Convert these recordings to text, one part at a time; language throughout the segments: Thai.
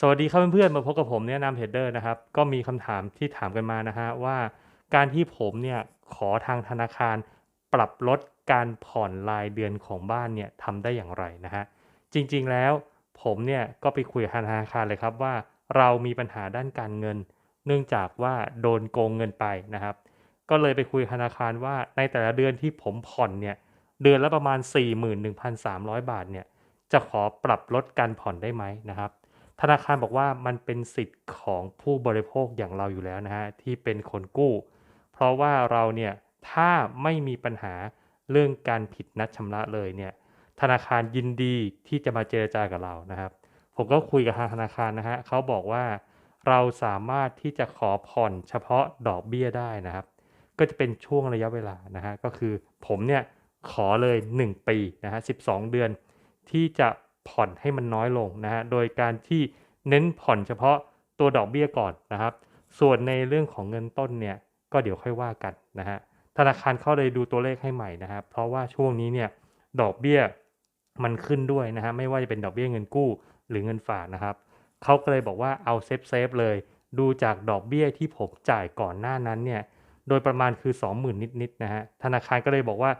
สวัสดีครับเพื่อนๆ มาพบกับผมเนี่ยนามเทรดเดอร์นะครับ ก็มีคำถามที่ถามกันมานะฮะว่าการที่ผมเนี่ยขอทางธนาคารปรับลดการผ่อนรายเดือนของบ้านเนี่ยทำได้อย่างไรนะฮะจริงๆแล้วผมเนี่ยก็ไปคุยกับธนาคารเลยครับว่าเรามีปัญหาด้านการเงิน เนื่องจากว่าโดนโกงเงินไปนะครับ ก็เลยไปคุยธนาคารว่าในแต่ละเดือนที่ผมผ่อนเนี่ยเดือนละประมาณ 41,300 บาทเนี่ยจะขอปรับลดการผ่อนได้ไหมนะครับ ธนาคารบอกว่ามันเป็นสิทธิ์ของผู้บริโภคอย่างเราอยู่แล้วนะฮะที่เป็นคนกู้ เพราะว่าเราเนี่ยถ้าไม่มีปัญหาเรื่องการผิดนัดชำระเลยเนี่ยธนาคารยินดีที่จะมาเจรจากับเรานะครับ ผมก็คุยกับทางธนาคารนะฮะเขาบอกว่าเราสามารถที่จะขอผ่อนเฉพาะดอกเบี้ยได้นะครับ ก็จะเป็นช่วงระยะเวลานะฮะก็คือผมเนี่ยขอเลย 1 ปีนะฮะ12 เดือนที่จะ ผ่อนให้มันน้อยลงนะฮะโดยการที่เน้นผ่อนเฉพาะตัวดอกเบี้ยก่อนนะครับ ส่วนในเรื่องของเงินต้นเนี่ยก็เดี๋ยวค่อยว่ากันนะฮะธนาคารเขาเลยดูตัวเลขให้ใหม่นะครับเพราะว่าช่วงนี้เนี่ยดอกเบี้ยมันขึ้นด้วยนะฮะไม่ว่าจะเป็นดอกเบี้ยเงินกู้หรือเงินฝากนะครับเขาก็เลยบอกว่าเอาเซฟเซฟเลย ดูจากดอกเบี้ยที่ผมจ่ายก่อนหน้านั้นเนี่ยโดยประมาณคือ 20,000 นิดๆนะฮะธนาคารก็เลยบอกว่า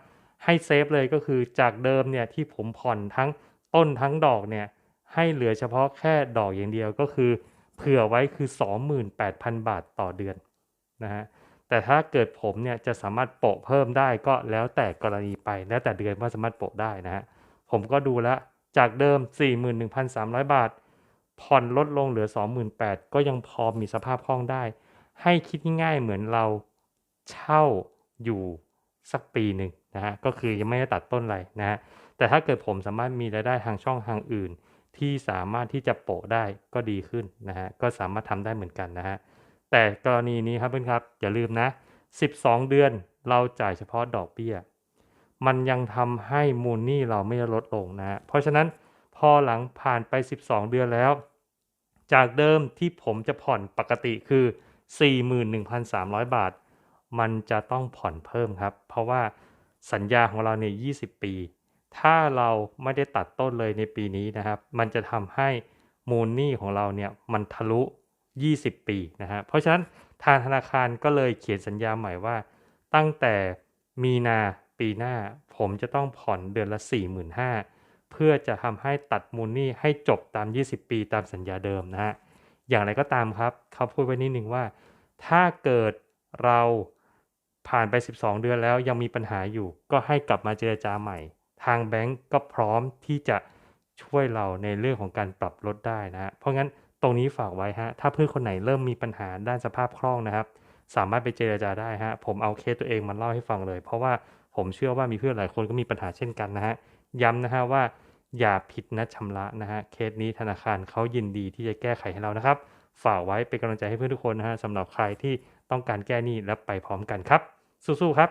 ให้เซฟเลยก็คือจากเดิมเนี่ยที่ผมผ่อนทั้ง ต้นทั้งดอกเนี่ยให้เหลือเฉพาะแค่ดอกอย่างเดียวก็คือ เผื่อไว้คือ 28,000 บาทต่อเดือนนะฮะแต่ถ้าเกิดผมเนี่ยจะสามารถโปะเพิ่มได้ก็แล้วแต่กรณีไปแล้วแต่เดือนว่าสามารถโปะได้นะฮะผมก็ดูแล้วจากเดิม 41,300 บาท ผ่อนลดลงเหลือ 28,000ก็ยังพอมีสภาพคล่องได้ ให้คิดง่ายๆเหมือนเราเช่าอยู่สักปีหนึ่งนะฮะก็คือยังไม่ได้ตัดต้นอะไรนะฮะ แต่ถ้าเกิดผมสามารถมีรายได้ทางช่องทางอื่น ที่สามารถที่จะโปะได้ก็ดีขึ้นนะฮะก็สามารถทำได้เหมือนกันนะฮะแต่กรณีนี้ครับเพื่อนครับอย่าลืมนะ 12 เดือนเราจ่ายเฉพาะดอกเบี้ย มันยังทำให้มูลหนี้เราไม่ได้ลดลงนะฮะเพราะฉะนั้นพอหลังผ่านไป 12 เดือนแล้ว จากเดิมที่ผมจะผ่อนปกติคือ 41,300 บาท มันจะต้องผ่อนเพิ่มครับ เพราะว่าสัญญาของเราเนี่ย 20 ปี ถ้าเราไม่ได้ตัดต้นเลยในปีนี้นะครับ มันจะทำให้มูลหนี้ของเราเนี่ยมันทะลุ 20 ปีนะฮะเพราะฉะนั้นทางธนาคารก็เลยเขียนสัญญาใหม่ว่า ตั้งแต่มีนาปีหน้าผมจะต้องผ่อนเดือนละ 45,000เพื่อจะทำให้ตัดมูลหนี้ให้จบตาม 20 ปีตามสัญญาเดิมนะฮะอย่างไรก็ตามครับเขาพูดไว้นิดนึงว่า ถ้าเกิดเราผ่านไป 12 เดือนแล้วยังมีปัญหาอยู่ ก็ให้กลับมาเจรจาใหม่ ทางแบงก์ก็พร้อมที่จะช่วยเราในเรื่องของการปรับลดได้นะฮะ เพราะงั้นตรงนี้ฝากไว้ฮะ ถ้าเพื่อนคนไหนเริ่มมีปัญหาด้านสภาพคล่องนะครับ สามารถไปเจรจาได้ฮะ ผมเอาเคสตัวเองมาเล่าให้ฟังเลย เพราะว่าผมเชื่อว่ามีเพื่อนหลายคนก็มีปัญหาเช่นกันนะฮะ ย้ำนะฮะว่าอย่าผิดนัดชำระนะฮะ เคสนี้ธนาคารเขายินดีที่จะแก้ไขให้เรานะครับ ฝากไว้เป็นกำลังใจให้เพื่อนทุกคนนะฮะสำหรับใครที่ต้องการแก้หนี้และไปพร้อมกันครับ สู้ๆครับ